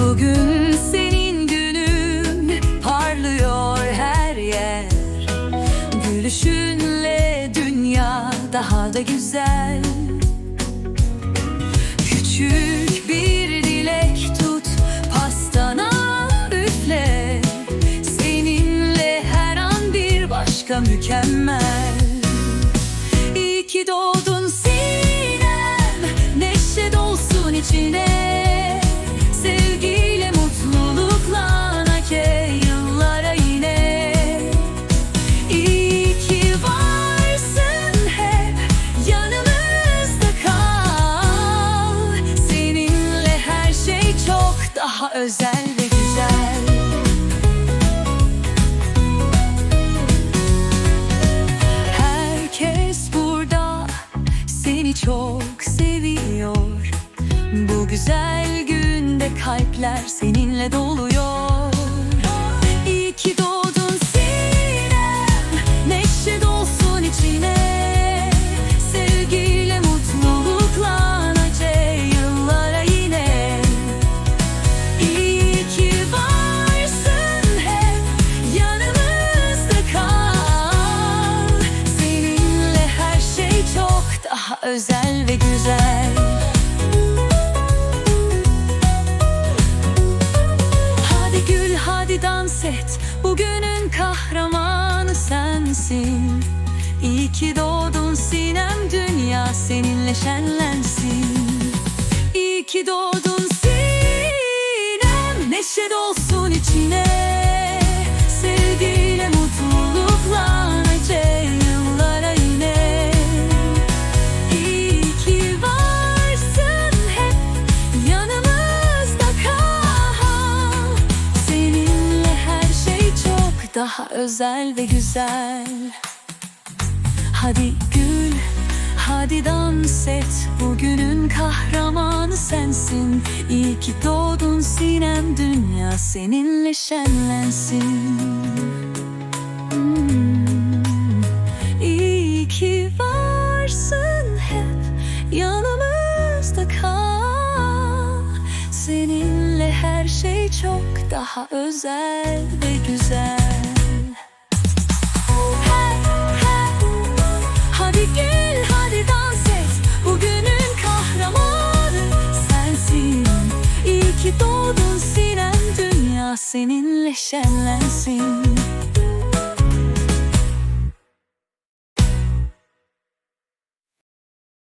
Bugün senin günün parlıyor her yer. Gülüşünle dünya daha da güzel. Küçük bir dilek tut pastana üfle. Seninle her an bir başka mükemmel. Daha özel ve güzel. Herkes burada seni çok seviyor. Bu güzel günde kalpler seninle doluyor özel ve güzel. Hadi gül hadi dans et. Bugünün kahramanı sensin. İyi ki doğdun Sinem Dünya seninle şenlensin. İyi ki doğdun Sinem Neşe dolsun daha özel ve güzel. Hadi gül, hadi dans et. Bugünün kahramanı sensin. İyi ki doğdun Sinem Dünya seninle şenlensin. Hmm. İyi ki varsın hep yanımızda kal. Seninle her şey çok daha özel ve güzel ki doğdun Sinem Dünya seninle şenlensin